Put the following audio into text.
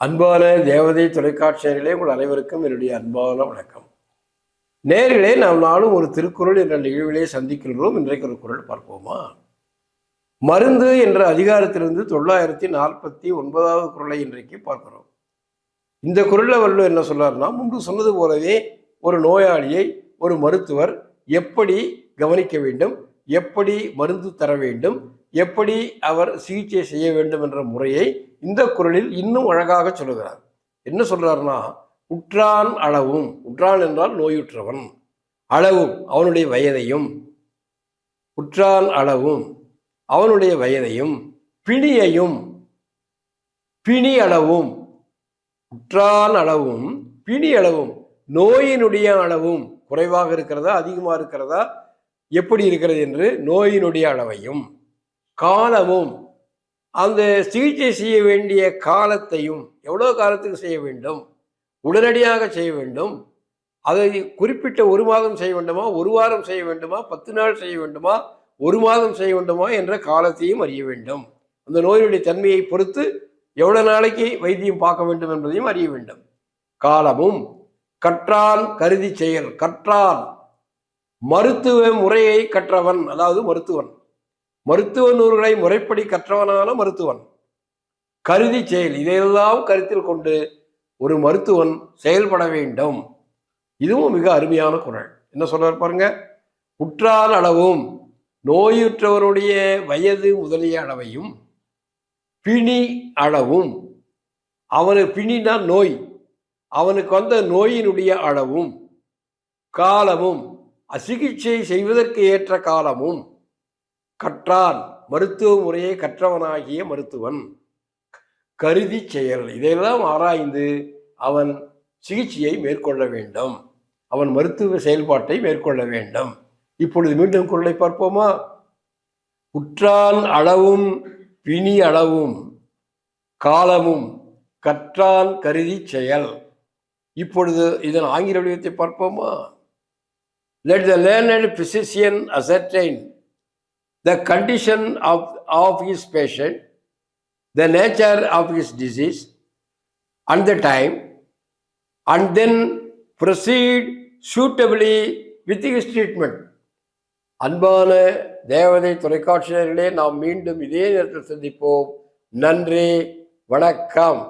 அன்பான தேவதை தொலைக்காட்சியர்களே உங்கள் அனைவருக்கும் என்னுடைய அன்பான வணக்கம். நேர்களே நாம் நாளும் ஒரு திருக்குறள் என்ற நிகழ்விலே சந்திக்கின்றோம். இன்றைக்கு ஒரு குரல் பார்ப்போமா? மருந்து என்ற அதிகாரத்திலிருந்து தொள்ளாயிரத்தி நாற்பத்தி ஒன்பதாவது குரலை இன்றைக்கு பார்க்கிறோம். இந்த குரலில் வள்ளுவர் என்ன சொல்றாருன்னா முன்பு சொன்னது போலவே ஒரு நோயாளியை ஒரு மருத்துவர் எப்படி கவனிக்க வேண்டும் எப்படி மருந்து தர வேண்டும் எப்படி அவர் சிகிச்சை செய்ய வேண்டும் என்ற முறையை இந்த குறளில் இன்னும் அழகாக சொல்லுகிறார். என்ன சொல்றாருன்னா உற்றான் அளவும் உற்றான் என்றால் நோயுற்றவன். அளவும் அவனுடைய வயதையும். உற்றான் அளவும் அவனுடைய வயதையும். பிணியையும் பிணி அளவும். உற்றான் அளவும் பிணி அளவும். நோயினுடைய அளவும் குறைவாக இருக்கிறதா அதிகமாக இருக்கிறதா? எப்படி இருக்கிறது என்று? நோயினுடைய அளவையும். காலமும் அந்த சிகிச்சை செய்ய வேண்டிய காலத்தையும் எவ்வளோ காலத்துக்கு செய்ய வேண்டும்? உடனடியாக செய்ய வேண்டும். அதை குறிப்பிட்ட ஒரு மாதம் செய்ய வேண்டுமா? ஒரு வாரம் செய்ய வேண்டுமா? பத்து நாள் செய்ய வேண்டுமா? ஒரு மாதம் செய்ய வேண்டுமா? என்ற காலத்தையும் அறிய வேண்டும். அந்த நோயினுடைய தன்மையை பொறுத்து எவ்வளோ நாளைக்கு வைத்தியம் பார்க்க வேண்டும் என்பதையும் அறிய வேண்டும். காலமும் கற்றால் கருதி செயல் கற்றால் மருத்துவ முறையை கற்றவன் அதாவது மருத்துவன். மருத்துவ நூல்களை முறைப்படி கற்றவனான மருத்துவன். கருதி செயல் இதையெல்லாம் கருத்தில் கொண்டு ஒரு மருத்துவன் செயல்பட வேண்டும். இதுவும் மிக அருமையான குரல். என்ன சொல்றார் பாருங்க? உற்றால் அளவும் நோயுற்றவருடைய வயது முதலிய அளவையும் பிணி அளவும். அவனுக்கு பிணினா நோய். அவனுக்கு வந்த நோயினுடைய அளவும் காலமும் சிகிச்சை செய்வதற்கு ஏற்ற காலமும். கற்றான். மருத்துவ முறையை கற்றவனாகிய மருத்துவன். கருதி செயல். இதையெல்லாம் ஆராய்ந்து அவன் சிகிச்சையை மேற்கொள்ள வேண்டும். அவன் மருத்துவ செயல்பாட்டை மேற்கொள்ள வேண்டும். இப்பொழுது மீண்டும் குரலை பார்ப்போமா? உற்றான் அளவும் பிணி அளவும் காலமும் கற்றான் கருதி செயல். இப்பொழுது இதன் ஆங்கில வடிவத்தை பார்ப்போமா? Let the learned physician ascertain the condition of, of his patient, the nature of his disease, and the time, and then proceed suitably with his treatment. அன்பான தேவதை தொலைக்காட்சியர்களே நாம் மீண்டும் இதே நேரத்தில் சந்திப்போம் நன்றி வணக்கம்